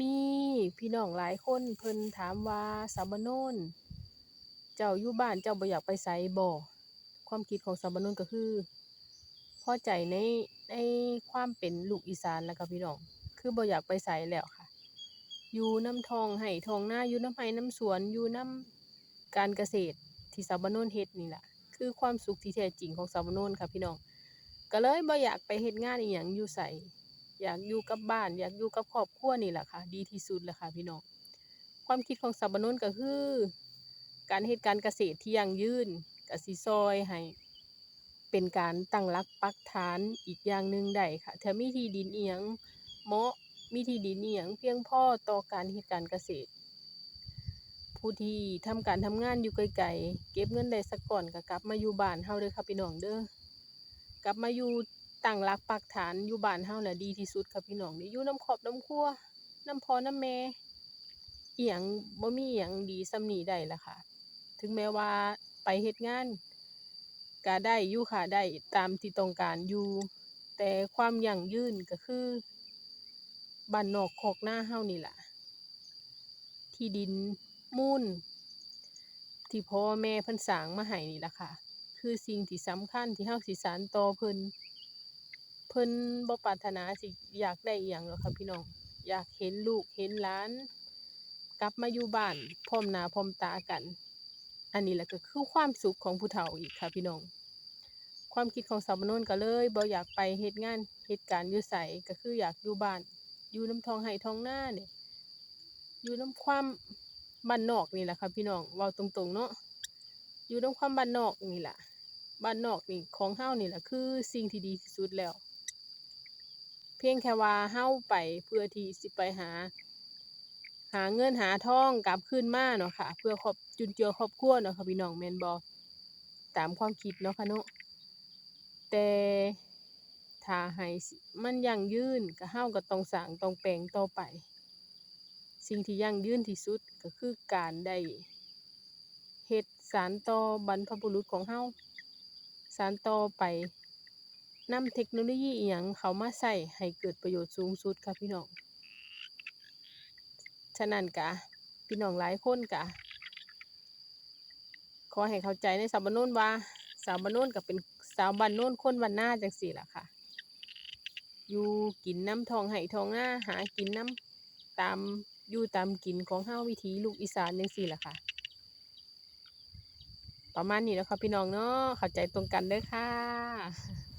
มีพี่น้องหลายคนเพิ่นถามว่า"สาวบ้านโนนเจ้าอยู่บ้านเจ้าบ่อยากไปไสบ่?"ความคิดของสาวบ้านโนนก็คือพอใจในในความเป็นลูกอีสานแล้วค่ะพี่น้อง คือบ่อยากไปไสแล้วค่ะ อยู่น้ำทองไร่ทองนาอยู่น้ำไร่น้ำสวนอยู่น้ำการเกษตรที่สาวบ้านโนนเฮ็ดนี่แหละคือความสุขที่แท้จริงของสาวบ้านโนนค่ะพี่น้องก็เลยบ่อยากไปเฮ็ดงานอิหยังอยู่ไส อยากอยู่กับบ้าน อยากอยู่กับครอบครัวนี่แหละค่ะ ดีที่สุดแล้วค่ะพี่น้องความคิดของสาวบ้านโนนก็คือ การเฮ็ดการเกษตรที่ยั่งยืนกสิช่วยให้เป็นการตั้งหลักปักฐานอีกอย่างหนึ่งได้ค่ะถ้ามีที่ดินเอิหยังเหมาะมีที่ดินเอิหยังเพียงพอต่อการเฮ็ดการเกษตร ผู้ที่ทำการทำงานอยู่ไกลๆเก็บเงินได้สักก้อนก็กลับมาอยู่บ้านเราเด้อค่ะพี่น้องเด้อกลับมาอยู่ ตั้งหลักปักฐานอยู่บ้านเราน่ะดีที่สุดค่ะพี่น้องได้อยู่น้ำครอบน้ำครัวน้ำพอน้ำแม่อิหยังบ่มีอิหยังดีสำนีได้แล้วค่ะ ถึงแม้ว่าไปเฮ็ดงานก็ได้อยู่ค่ะได้ตามที่ต้องการอยู่แต่ความยั่งยืนก็คือบ้านนอกคอกนาเรานี่ล่ะ ที่ดินมูลที่พ่อแม่เพิ่นสร้างมาให้นี่ล่ะค่ะ คือสิ่งที่สำคัญที่เราสิสานต่อเพิ่น เพิ่นบ่ปรารถนาสิอยากได้อิหยังหรอกค่ะพี่น้อง อยากเห็นลูกเห็นหลาน กลับมาอยู่บ้านพร้อมหน้าพร้อมตากัน อันนี้แหละก็คือความสุขของผู้เฒ่าอีกค่ะพี่น้อง ความคิดของสาวบ้านโนนก็เลยบ่อยากไปเฮ็ดงานเฮ็ดการอยู่ไสก็คืออยากอยู่บ้าน อยู่นำท้องไร่ท้องนานี่อยู่นำความบ้านนอกนี่ล่ะค่ะพี่น้องเว้าตรงๆเนาะอยู่นำความบ้านนอกนี่ล่ะบ้านนอกนี่ของเรานี่ล่ะคือสิ่งที่ดีที่สุดแล้วเพียงแค่ว่าเราไปเพื่อที่สิไปหา หาเงินหาทองกลับคืนมาเนาะค่ะ เพื่อครอบจุนเจือครอบครัวเนาะค่ะพี่น้องแมนบ่ตามความคิดเนาะค่ะเนาะแต่ถ้าให้มันยั่งยืนก็เราก็ต้องสร้างต้องแปลงต่อไป สิ่งที่ยั่งยืนที่สุดก็คือการได้เฮ็ดสานต่อบรรพบุรุษของเราสานต่อไป นำเทคโนโลยีอิหยังเขามาใช้ให้เกิดประโยชน์สูงสุดค่ะพี่น้อง ฉะนั้นก็พี่น้องหลายคนก็ขอให้เข้าใจในสาวบ้านโน้นว่า สาวบ้านโน้นก็เป็นสาวบ้านโน้นคนบ้านนาจั่งซี้ล่ะค่ะ อยู่กินน้ำทองไร่ทองหน้าหากินน้ำตามอยู่ตามกินของเราวิถีลูกอีสานจั่งซี้ล่ะค่ะ ประมาณนี้เนาะค่ะพี่น้องเนาะเข้าใจตรงกันเด้อค่ะ